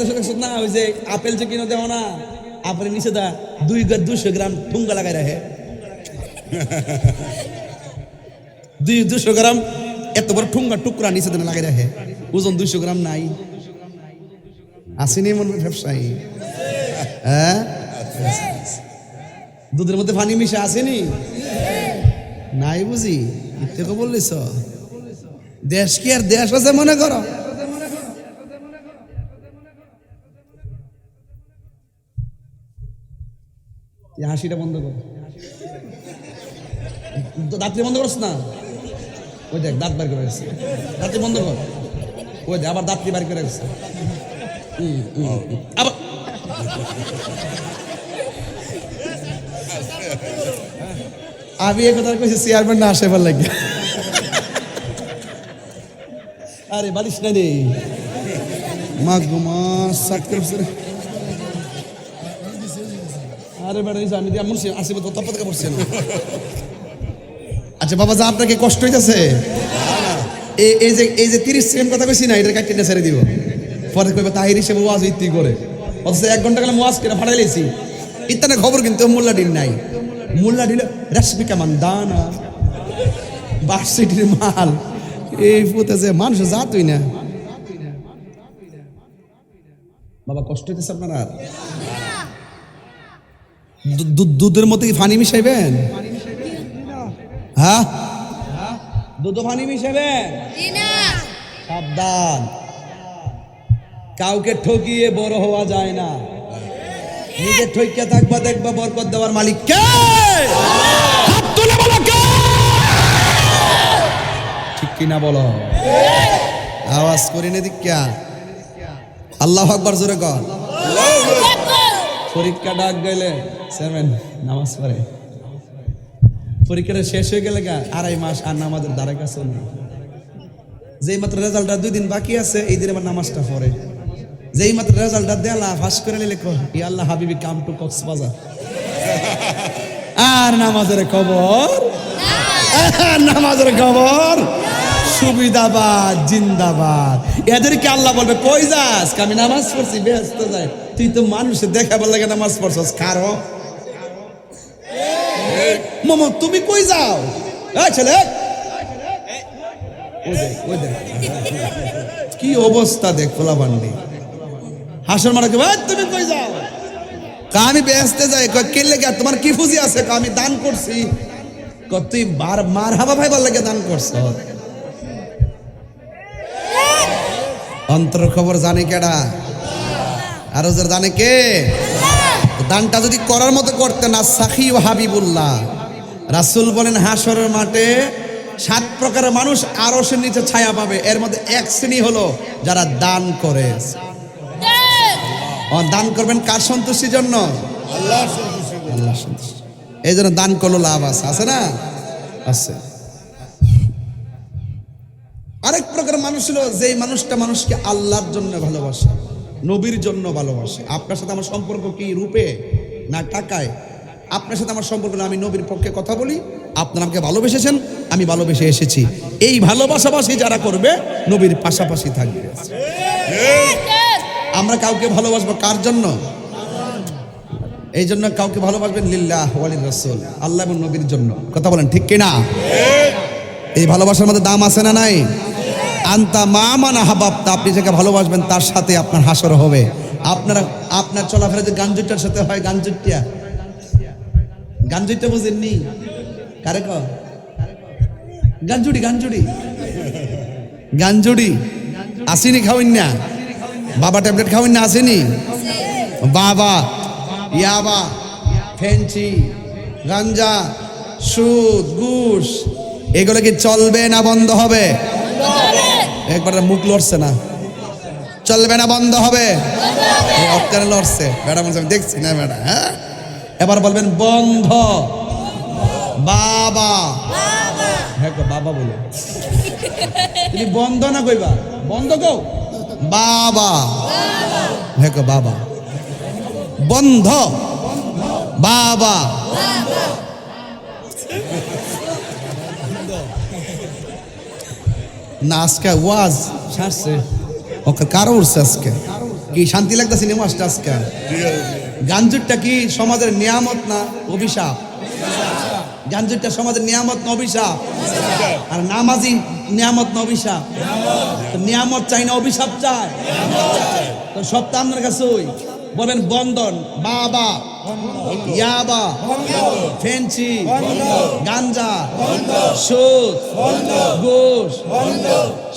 দেশে দেখছ না, ওই যে আপেল যে কিনে দেও না, আপেলের নিচে দা দুই দুশো গ্রাম ঠুঙ্গা লাগাই রাখে। দুই দুশো গ্রাম এত বড় ঠুঙ্গা টুকরা নিচে দেনে লাগাই রাখে। ওজন দুইশো গ্রাম নাই। আসেনি মন ব্যবসায়ী। হ্যাঁ? দুধের মধ্যে পানি মিশে আসেনি? নাই বুঝি ইত্তেকে বললিস দেশ কি আর দেশ আছে মনে করো? হাসিটা বন্ধ কর। তো দাঁতটি বন্ধ করছ না? ওই দেখ, দাঁত বার করে রাখছে। দাঁতটি বন্ধ কর। ওই দেখ, আবার দাঁতটি বার করে হুম। আবার আমি এ কথা কইছি চেয়ারম্যান না আসে লাগে আরে বালিশ না রে। মা গো মা সাট করছে রে। আরে যে আমি দিয়া আসিব তো পড়ছে আচ্ছা বাবা, যা আপনাকে কষ্ট এই- যে, এই যে 30 সেকেন্ড কথা কইছি না, এটা কাটতে ছেড়ে দিব। পরে কইবে, তাহির হিসেবে ওয়াজ ইতি করে। অথচ এক ঘণ্টা গেলে ওয়াজ কেন ফাটাই লেছি ইত্যাদি খবর কিন্তু মোল্লা ডিল নাই। মোল্লা ডিল রাশমিকা মান্দানা বার্সিটির মাল। এই ফুতেছে মানুষ, জাতই না। বাবা, কষ্ট হইতেছে আপনার দুধের মধ্যে কি ফানি মিশাইবেন? হ্যাঁ? দুধ পানি মিশাবেন সাবধান। কাউকে ঠকিয়ে বড় হওয়া যায় না। নিজে ঠকিয়ে থাকবা দেখবা বরকত দেওয়ার মালিক কে? কে? ঠিক কিনা বলো? আওয়াজ করে নে দিকা আল্লাহ আকবার জোরে কর। পরীক্ষা ডাক গেলে সেভেন নামাজ পড়ে। পরীক্ষাটা শেষ হয়ে গেলে গা, আড়াই মাস আর নামাজের দ্বারা কাছে নেই। যেই মাত্র রেজাল্টটা দুই দিন বাকি আছে, এই দিন আবার নামাজটা পড়ে। যেই মাত্র রেজাল্টটা দেলা ফাঁস করে নিলে ই আল্লাহ হাবিবি কাম টু কক্সবাজার। আর নামাজের খবর? নামাজের খবর? সুবিধাবাদ, জিন্দাবাদ। এদেরকে আল্লাহ বলবে, কই যাস? আমি নামাজ পড়ছি, ব্যস্ত যাই। তুই তো মানুষের দেখাবার লাগে নামাজ পড়ছস, কারও? তুমি কই যাও? ছেলে। কি অবস্থা দেখ ভাই তুমি কই যাও? আমি বেহেস্তে যাই, কয় কে তোমার কি ফুজি আছে? আমি দান করছি। তুই বার, মার হাবা ভাই লাগে দান করছ অন্তর খবর জানে কেডা? আরও ওদের জানে কে? দানটা যদি করার মতো করতে না সাখি ও হাবিবুল্লাহ। রাসূল বলেন হাসরের মাঠে সাত প্রকারের মানুষ আরও সে নিচে ছায়া পাবে। এর মধ্যে এক শ্রেণি হলো যারা দান করে। দান করবেন কার সন্তুষ্টির জন্য? আল্লাহ সন্তুষ্টি। এই জন্য দান করল লাভ আছে আছে না? আছে। আরেক প্রকার মানুষ ছিল যেই মানুষটা মানুষকে আল্লাহর জন্য ভালোবাসে। নবীর জন্য ভালোবাসে। আপনার সাথে আমার সম্পর্ক কি রূপে না টাকায়? আপনার সাথে আমার সম্পর্ক না, আমি নবীর পক্ষে কথা বলি? আপনারা আমাকে ভালোবেসেছেন আমি ভালোবেসে এসেছি। এই ভালোবাসাবাসি যারা করবে নবীর পাশাপাশি থাকবে। আমরা কাউকে ভালোবাসবো কার জন্য? এই জন্য কাউকে ভালোবাসবেন লিল্লাহ ওয়ালির রাসূল আল্লাহ এবং নবীর জন্য। কথা বলেন ঠিক কিনা? এই ভালোবাসার মধ্যে দাম আছে না নাই? আন্তা মা মানা হাবাবতা, আপনি যাকে ভালোবাসবেন তার সাথে আপনার হাসর হবে। আপনারা, আপনার চলাফেরা যে গাঞ্জুটার সাথে হয় গাঞ্জুটিয়া গাঞ্জুটা বুঝেননি? কারে ক গাঞ্জুড়ি গাঞ্জুড়ি। গাঞ্জুড়ি। আসেনি খাওয়েন না? বাবা ট্যাবলেট খাওয়েন না, আসেনি? বাবা, ইয়াবা, ফেঞ্চি, গাঞ্জা, সুদ, ঘুষ, এগুলো কি চলবে না বন্ধ হবে? একবার মুখ লড়ছে না। চলবে না বন্ধ হবে। এই অক্কারে লড়ছে। ম্যাডাম বলছে, আমি দেখছি না ম্যাডাম হ্যাঁ? এবার বলবেন বন্ধ। বাবা। হ্যাঁ বাবা বলে। তুমি বন্ধ না কইবা বন্ধ গো? বাবা। হ্যাঁ বাবা। বন্ধ। বাবা। না আজকে ওয়াজ ছাড়ছে। ওকে কারও উঠছে আজকে? কি শান্তি লাগতেছে নি মাস্টার আজকে? গাঞ্জুরটা কি সমাজের নিয়ামত না অভিশাপ? গাঞ্জুরটা সমাজের নিয়ামত না অভিশাপ? আর নামাজি নিয়ামত না অভিশাপ? নিয়ামত চাই না অভিশাপ চায় তো সব তো আপনার কাছে ওই বলেন বন্ধন বাবা, ইয়াবা ফেন্সি গাঞ্জা সুদ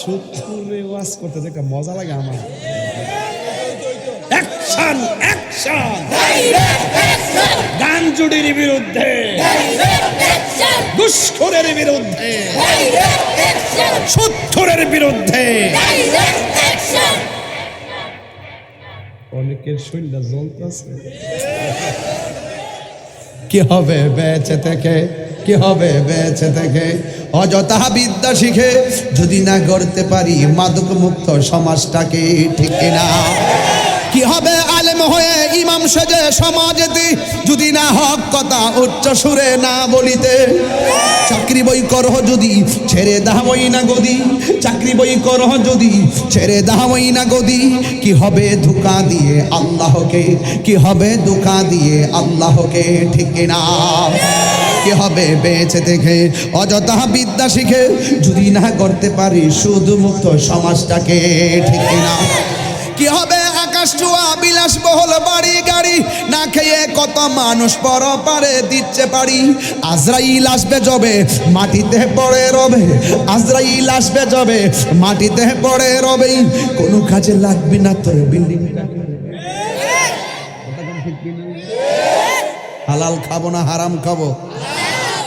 সুদ করে ওয়াজ করতে একটা মজা লাগে আমার। অ্যাকশন অ্যাকশন গাঞ্জুডির বিরুদ্ধে। দুষ্করের বিরুদ্ধে। সুৎখরের বিরুদ্ধে। অনেকের শরীরটা জ্বলতেছে। কি হবে বেঁচে থেকে? কি হবে বেঁচে থেকে? অযথা বিদ্যা শিখে যদি না গড়তে পারি মাদক মুক্ত সমাজটাকে ঠিক না কি হবে আলেম হয়ে ইমাম সেজে সমাজেতে? যদি না হক কথা উচ্চ সুরে না বলিতে, চাকরি বই করহ যদি, ছেড়ে দাহই না গদি। চাকরি বই করহ যদি, ছেড়ে দাহই না গদি। কি হবে ধোকা দিয়ে আল্লাহকে? কি হবে ধোকা দিয়ে আল্লাহকে? ঠিক না। কি হবে বেঁচে দেখে অযথা বিদ্যা শিখে, যদি না করতে পারি শুধু মুক্ত সমাজটাকে? ঠিক না। কি হবে আকাশ চুয়া বিলাস বহল বাড়ি, গাড়ি। না খেয়ে কত মানুষ পর পারে দিচ্ছে পারি আজরাইল আসবে জবে মাটিতে পড়ে রবে। আজরাইল আসবে জবে মাটিতে পড়ে রবে। কোনো কাজে লাগবে না তোর বিল্ডিং হালাল খাব না, হারাম খাব?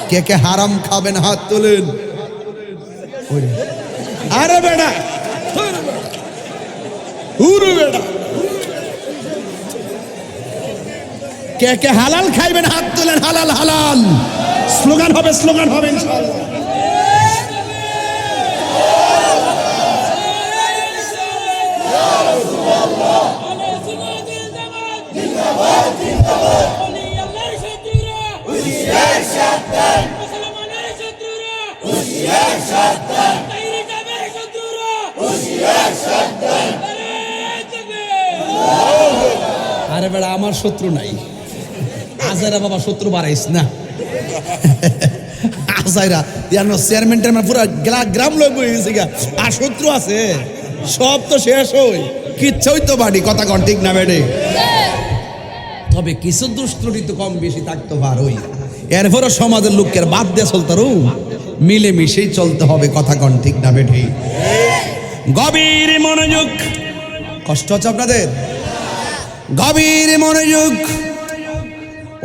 কে কে হারাম খাবেন, হাত তুলেন। আরে বেটা। উরু বেটা। কে কে হালাল খাইবেন, হাত তুলেন, হালাল হালাল। স্লোগান হবে স্লোগান হবে আরে বেড়া, আমার শত্রু নাই। আজারা বাবা শত্রু বাড়াইস না। আজাইরা ইয়ার চেয়ারম্যান টেয়ারম্যান গ্রাম লোক গা। আর শত্রু আছে। সব তো শেষ হই। কিচ্ছুই তো বাড়ি কথা কন ঠিক না বেড়ে। তবে কিছু দুষ্ট্রুটি তো কম বেশি থাকতো পারোই। এরপরও সমাজের লোকের বাদ দিয়ে চলতারও মিলে মিশেই চলতে হবে, কথা কন ঠিক না বেঠে গভীর মনোযোগ। কষ্ট হচ্ছে আপনাদের? গভীর মনোযোগ।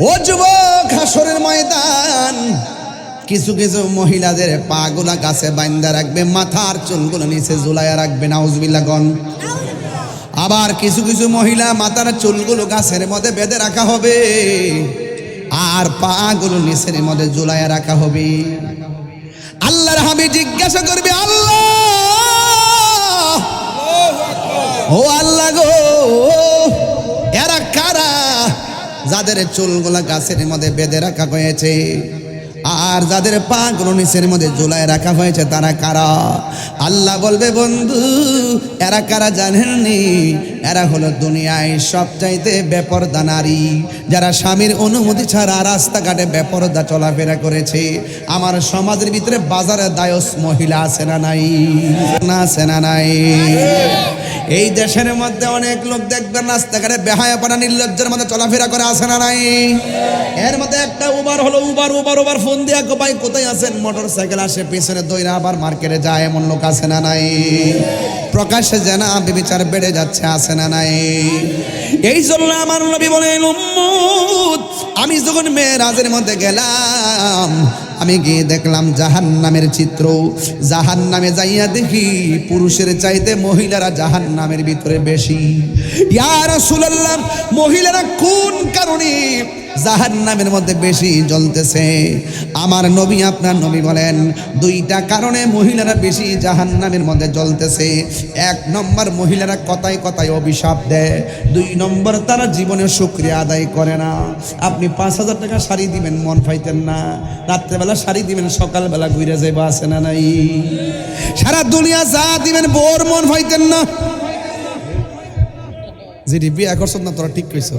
ও যুবক, হাসরের ময়দান। কিছু কিছু মহিলাদের পাগুলা গাছে বাইন্দা রাখবে, মাথার চুলগুলো নিচে ঝুলাইয়া রাখবে নাউজবিল্লা গন আবার কিছু কিছু মহিলা মাথার চুলগুলো গাছের মধ্যে বেঁধে রাখা হবে, আর পাগুলো নিচের মধ্যে ঝুলাইয়া রাখা হবে। আল্লাহর হাবি জিজ্ঞাসা করবে, আল্লাহ! ও আল্লাহ গো, এরা কারা? যাদের চুলগুলা গাছের মধ্যে বেঁধে রাখা হয়েছে আর যাদের পা গুলো নিচের মধ্যে ঝুলায় রাখা হয়েছে, তারা কারা? আল্লাহ বলবে, বন্ধু, এরা কারা জানেননি? এরা হলো দুনিয়ায় সবচাইতে বেপরদা নারী। যারা স্বামীর অনুমতি ছাড়া রাস্তাঘাটে বেপরদা চলাফেরা করেছে, আমার সমাজের ভিতরে বাজারে দায়স মহিলা আছে না নাই? না আছে না নাই? এই দেশের মধ্যে অনেক লোক দেখবেন রাস্তাঘাটে বেহায়া পানা নির্লজ্জের মধ্যে চলাফেরা করে আসে না নাই? এর মধ্যে একটা উবার হলো উবার উবার উবার ফোন দিয়া গো ভাই, কোথায় আছেন? মোটর সাইকেল আসে, পেছনে দইরা আবার মার্কেটে যায়, এমন লোক আছে না নাই? প্রকাশ্যে জানা, বিচার বেড়ে যাচ্ছে আসে না নাই? এই জন্য আমার নবী বলেন, উম্মত, আমি যখন মেয়েরাজের মধ্যে গেলাম, আমি গিয়ে দেখলাম জাহান নামের চিত্র। জাহান নামে যাইয়া দেখি, পুরুষের চাইতে মহিলারা জাহান নামের ভিতরে বেশি। ইয়ার মহিলারা কোন কারণে জাহান নামের মধ্যে বেশি জ্বলতেছে। আমার নবী, আপনার নবী বলেন, দুইটা কারণে মহিলারা বেশি জাহান নামের মধ্যে জ্বলতেছে। এক নম্বর, মহিলারা কথায় কথায় অভিশাপ দেয়। দুই নম্বর, তারা জীবনে শুক্রিয়া আদায় করে না। আপনি পাঁচ হাজার টাকা শাড়ি দিবেন, মন পাইতেন না। রাত্রেবেলা শাড়ি দিবেন, সকালবেলা ঘুরে যাইবা, আছে না নাই? সারা দুনিয়া যা দিবেন, বোর মন পাইতেন না। যেটি বিয়া করছত না, তোরা ঠিক কইছ?